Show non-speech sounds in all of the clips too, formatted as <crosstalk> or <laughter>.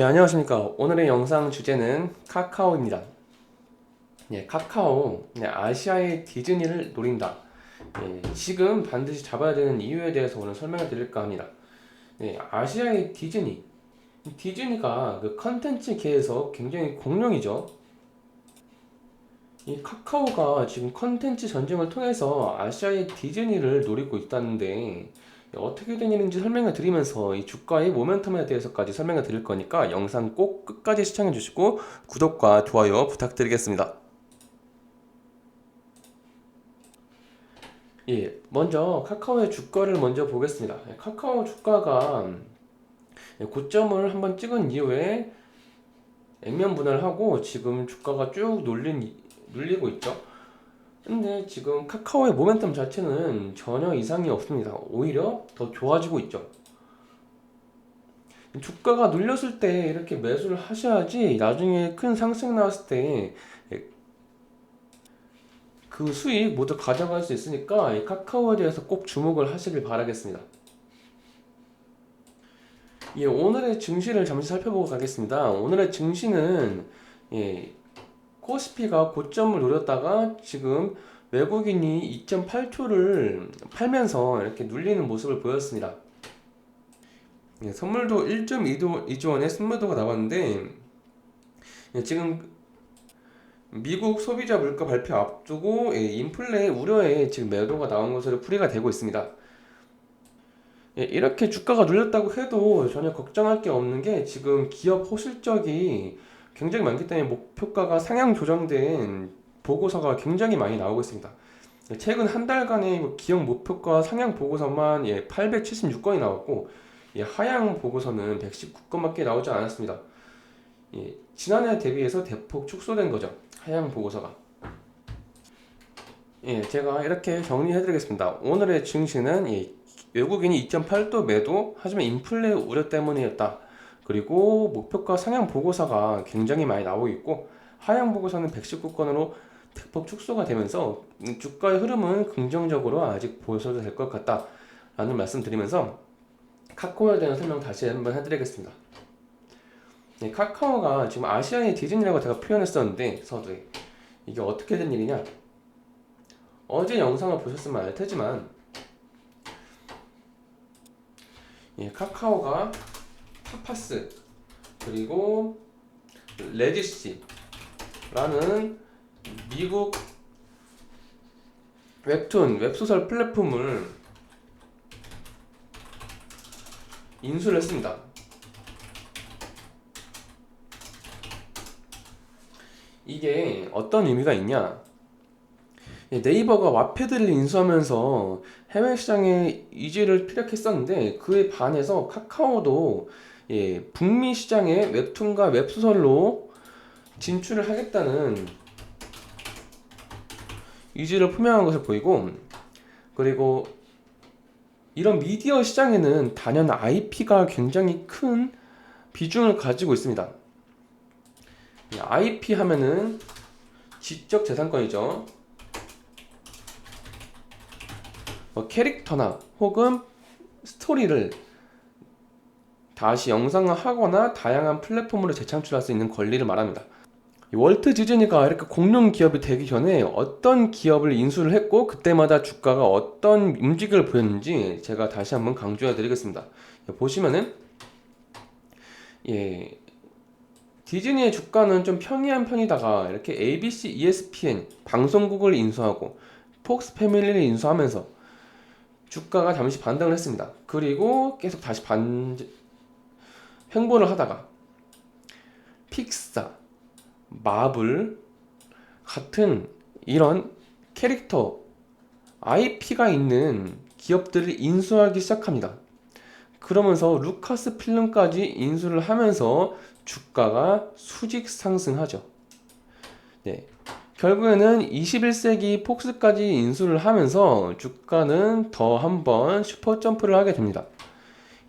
예, 안녕하십니까. 오늘의 영상 주제는 카카오입니다. 예, 카카오, 네, 아시아의 디즈니를 노린다. 예, 지금 반드시 잡아야 되는 이유에 대해서 오늘 설명을 드릴까 합니다. 예, 아시아의 디즈니. 이 디즈니가 그 컨텐츠계에서 굉장히 공룡이죠. 이 카카오가 지금 컨텐츠 전쟁을 통해서 아시아의 디즈니를 노리고 있다는데 어떻게 된 일인지 설명을 드리면서 이 주가의 모멘텀에 대해서까지 설명을 드릴 거니까 영상 꼭 끝까지 시청해 주시고 구독과 좋아요 부탁드리겠습니다. 예, 먼저 카카오의 주가를 먼저 보겠습니다. 예, 카카오 주가가 예, 고점을 한번 찍은 이후에 액면 분할하고 지금 주가가 쭉 눌린, 눌리고 있죠. 근데 지금 카카오의 모멘텀 자체는 전혀 이상이 없습니다. 오히려 더 좋아지고 있죠. 주가가 눌렸을 때 이렇게 매수를 하셔야지 나중에 큰 상승 나왔을 때 그 수익 모두 가져갈 수 있으니까 이 카카오에 대해서 꼭 주목을 하시길 바라겠습니다. 예, 오늘의 증시를 잠시 살펴보고 가겠습니다. 오늘의 증시는 예, 코스피가 고점을 노렸다가 지금 외국인이 2.8초를 팔면서 이렇게 눌리는 모습을 보였습니다. 예, 선물도 1.2조 2조 원의 선물도가 나왔는데 예, 지금 미국 소비자 물가 발표 앞두고 예, 인플레 우려에 지금 매도가 나온 것으로 풀이가 되고 있습니다. 예, 이렇게 주가가 눌렸다고 해도 전혀 걱정할 게 없는 게 지금 기업 호실적이 굉장히 많기 때문에 목표가가 상향 조정된 보고서가 굉장히 많이 나오고 있습니다. 최근 한 달간의 기업 목표가 상향 보고서만 예, 876건이 나왔고 예, 하향 보고서는 119건밖에 나오지 않았습니다. 예, 지난해 대비해서 대폭 축소된 거죠. 하향 보고서가. 예, 제가 이렇게 정리해드리겠습니다. 오늘의 증시는 예, 외국인이 2.8도 매도, 하지만 인플레 우려 때문이었다. 그리고 목표가 상향 보고서가 굉장히 많이 나오고 있고 하향 보고서는 119건으로 대폭 축소가 되면서 주가의 흐름은 긍정적으로 아직 보여줘도 될 것 같다라는 말씀 드리면서 카카오에 대한 설명 다시 한번 해드리겠습니다. 네, 카카오가 지금 아시아의 디즈니라고 제가 표현했었는데 서두에 이게 어떻게 된 일이냐? 어제 영상을 보셨으면 알 테지만 예, 카카오가 파파스 그리고 레지시라는 미국 웹툰 웹소설 플랫폼을 인수를 했습니다. 이게 어떤 의미가 있냐? 네이버가 와패드를 인수하면서 해외 시장에 이지를 피력했었는데 그에 반해서 카카오도 예, 북미 시장에 웹툰과 웹소설로 진출을 하겠다는 의지를 표명한 것을 보이고 그리고 이런 미디어 시장에는 단연 IP가 굉장히 큰 비중을 가지고 있습니다. IP 하면은 지적 재산권이죠. 뭐 캐릭터나 혹은 스토리를 다시 영상화하거나 다양한 플랫폼으로 재창출할 수 있는 권리를 말합니다. 월트 디즈니가 이렇게 공룡 기업이 되기 전에 어떤 기업을 인수를 했고 그때마다 주가가 어떤 움직임을 보였는지 제가 다시 한번 강조해 드리겠습니다. 보시면은 예 디즈니의 주가는 좀 편이한 편이다가 이렇게 ABC, ESPN 방송국을 인수하고 폭스 패밀리를 인수하면서 주가가 잠시 반등을 했습니다. 그리고 계속 다시 반 횡보를 하다가 픽사, 마블 같은 이런 캐릭터 IP가 있는 기업들을 인수하기 시작합니다. 그러면서 루카스 필름까지 인수를 하면서 주가가 수직 상승하죠. 네. 결국에는 21세기 폭스까지 인수를 하면서 주가는 더 한번 슈퍼 점프를 하게 됩니다.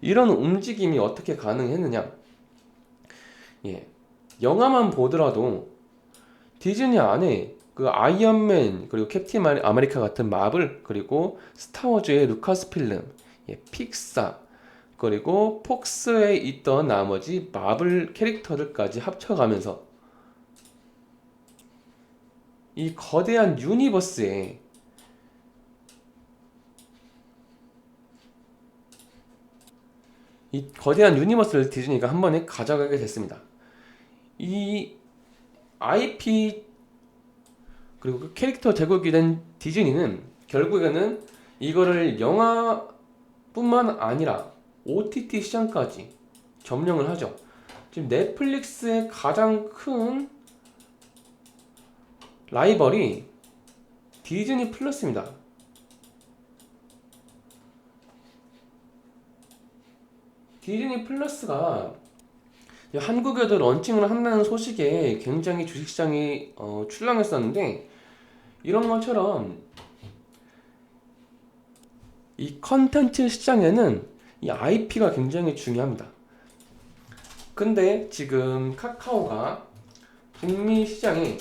이런 움직임이 어떻게 가능했느냐? 예. 영화만 보더라도 디즈니 안에 그 아이언맨 그리고 캡틴 아메리카 같은 마블 그리고 스타워즈의 루카스 필름, 예, 픽사 그리고 폭스에 있던 나머지 마블 캐릭터들까지 합쳐가면서 이 거대한 유니버스에 이 거대한 유니버스를 디즈니가 한 번에 가져가게 됐습니다. 이 IP 그리고 그 캐릭터 제국이 된 디즈니는 결국에는 이거를 영화뿐만 아니라 OTT 시장까지 점령을 하죠. 지금 넷플릭스의 가장 큰 라이벌이 디즈니 플러스입니다. 디즈니 플러스가 한국에도 런칭을 한다는 소식에 굉장히 주식시장이 어, 출렁했었는데 이런 것처럼 이 컨텐츠 시장에는 이 IP가 굉장히 중요합니다. 근데 지금 카카오가 북미 시장에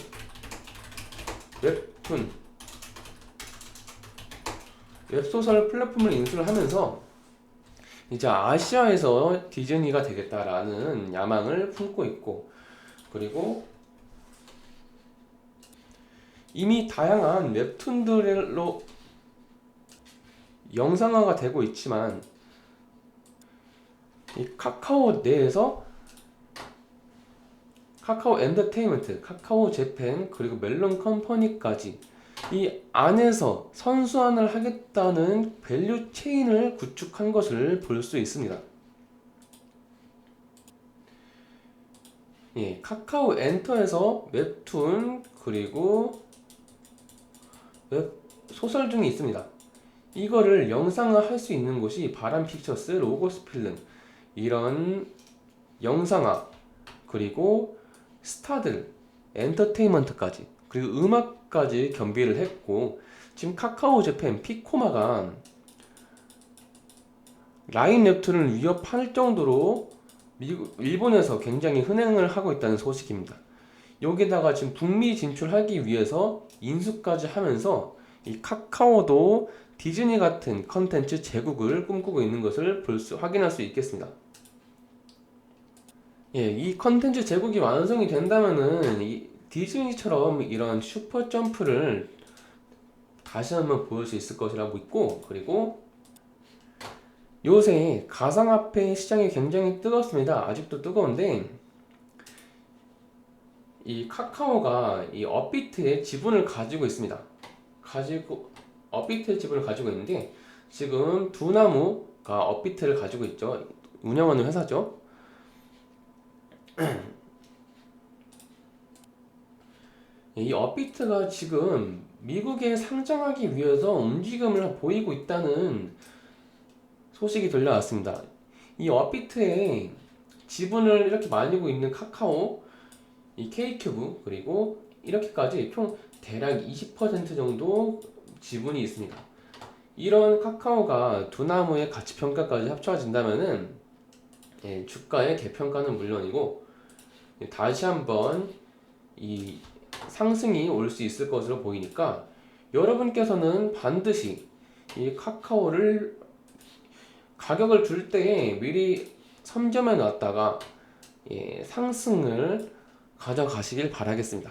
웹툰, 웹소설 플랫폼을 인수를 하면서 이제 아시아에서 디즈니가 되겠다라는 야망을 품고 있고 그리고 이미 다양한 웹툰들로 영상화가 되고 있지만 이 카카오 내에서 카카오 엔터테인먼트, 카카오 재팬 그리고 멜론 컴퍼니까지 이 안에서 선수환을 하겠다는 밸류 체인을 구축한 것을 볼 수 있습니다. 예, 카카오 엔터에서 웹툰 그리고 웹 소설 중에 있습니다. 이거를 영상화 할 수 있는 곳이 바람 픽처스, 로고스 필름 이런 영상화 그리고 스타들, 엔터테인먼트까지 그리고 음악까지 겸비를 했고 지금 카카오 재팬 피코마가 라인 웹툰을 위협할 정도로 미국, 일본에서 굉장히 흥행을 하고 있다는 소식입니다. 여기다가 지금 북미 진출하기 위해서 인수까지 하면서 이 카카오도 디즈니 같은 컨텐츠 제국을 꿈꾸고 있는 것을 볼 수, 확인할 수 있겠습니다. 예, 이 컨텐츠 제국이 완성이 된다면은 이 디즈니처럼 이런 슈퍼 점프를 다시 한번 보일 수 있을 것이라고 믿고 그리고 요새 가상화폐 시장이 굉장히 뜨겁습니다. 아직도 뜨거운데 이 카카오가 이 업비트의 지분을 가지고 있습니다. 가지고 업비트의 지분을 가지고 있는데 지금 두나무가 업비트를 가지고 있죠. 운영하는 회사죠. <clears throat> 이 업비트가 지금 미국에 상장하기 위해서 움직임을 보이고 있다는 소식이 들려왔습니다. 이 업비트에 지분을 이렇게 말리고 있는 카카오, 이 K큐브 그리고 이렇게까지 총 대략 20% 정도 지분이 있습니다. 이런 카카오가 두나무의 가치 평가까지 합쳐진다면은 예, 주가의 개평가는 물론이고 예, 다시 한번 이 상승이 올 수 있을 것으로 보이니까 여러분께서는 반드시 이 카카오를 가격을 줄때 미리 선점해 놨다가 예, 상승을 가져가시길 바라겠습니다.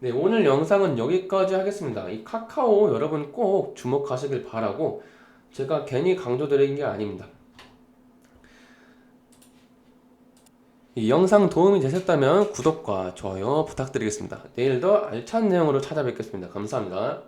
네, 오늘 영상은 여기까지 하겠습니다. 이 카카오 여러분 꼭 주목하시길 바라고 제가 괜히 강조드린 게 아닙니다. 이 영상 도움이 되셨다면 구독과 좋아요 부탁드리겠습니다. 내일 더 알찬 내용으로 찾아뵙겠습니다. 감사합니다.